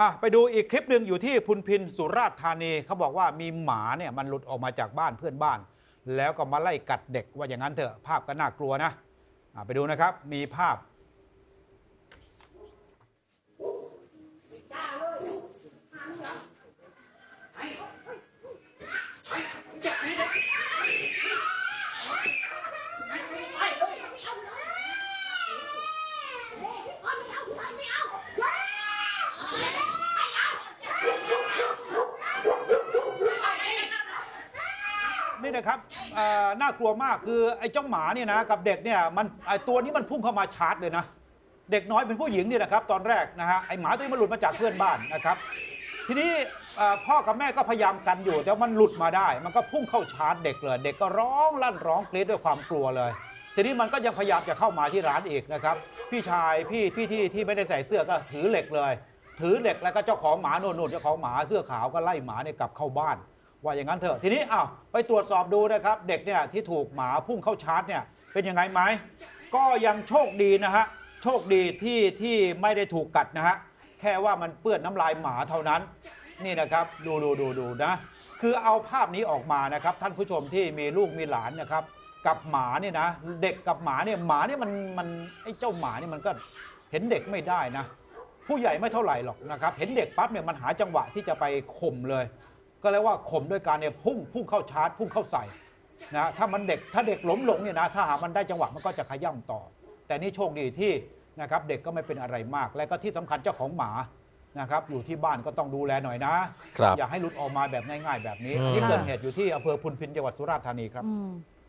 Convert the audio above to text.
อะไปดูอีกคลิปหนึ่งอยู่ที่พุนพินสุราษฎร์ธานีเขาบอกว่ามีหมาเนี่ยมันหลุดออกมาจากบ้านเพื่อนบ้าน แล้วก็มาไล่กัดเด็กว่าอย่างนั้นเถอะภาพก็น่ากลัวนะอะไปดูนะครับมีภาพ นี่นะครับเอ่อน่ากลัวมากคือไอ้เจ้าหมาเนี่ยนะกับเด็กเนี่ยมันไอ้ตัวนี้มันพุ่งเข้ามาชาร์จเลยนะ เด็กน้อยเป็นผู้หญิงเนี่ยนะครับตอนแรกนะฮะไอ้หมาตัวนี้มันหลุดมาจากเพื่อนบ้านนะครับ ทีนี้เอ่อพ่อกับแม่ก็พยายามกันอยู่ แต่มันหลุดมาได้ มันก็พุ่งเข้าชาร์จเด็กเลย เด็กก็ร้องลั่นร้องกรี๊ดด้วยความกลัวเลย ทีนี้มันก็ยังพยายามจะเข้ามาที่ร้านอีกนะครับ พี่ชายพี่พี่ที่ที่ไม่ได้ใส่เสื้อก็ถือเหล็กเลย ถือเหล็กแล้วก็เจ้าของหมาโน่นๆเจ้าของหมาเสื้อขาวก็ไล่หมาเนี่ยกลับเข้าบ้าน ว่าอย่างนั้นเถอะทีนี้อ้าวไปตรวจสอบดูนะครับ เด็กเนี่ยที่ถูกหมาพุ่งเข้าชาร์จเนี่ยเป็นยังไงไหมก็ยังโชคดีนะฮะโชคดีที่ที่ไม่ได้ถูกกัดนะฮะแค่ว่ามันเปื้อนน้ำลายหมาเท่านั้น นี่นะครับดูดูดูดูนะคือเอาภาพนี้ออกมานะครับ ท่านผู้ชมที่มีลูกมีหลานนะครับกับหมาเนี่ยนะเด็กกับหมาเนี่ยหมาเนี่ยมันมันไอ้เจ้าหมาเนี่ยมันก็เห็นเด็กไม่ได้นะ ผู้ใหญ่ไม่เท่าไหร่หรอกนะครับ เห็นเด็กปั๊บเนี่ยมันหาจังหวะที่จะไปข่มเลย ก็เรียกว่าข่มด้วยการเนี่ยพุ่งพุ่งเข้าชาร์จ พุ่งเข้าใส่นะถ้ามันเด็กถ้าเด็กหล้มหลงเนี่ยนะถ้าหากมันได้จังหวะมันก็จะขย่ำต่อ แต่นี่โชคดีที่นะครับเด็กก็ไม่เป็นอะไรมาก และก็ที่สำคัญเจ้าของหมานะครับอยู่ที่บ้านก็ต้องดูแลหน่อยนะครับอย่าให้หลุดออกมาแบบง่ายๆ แบบนี้อืมอันนี่เกิดเหตุอยู่ที่อำเภอพุนพินจังหวัดสุราษฎร์ธานีครับอืม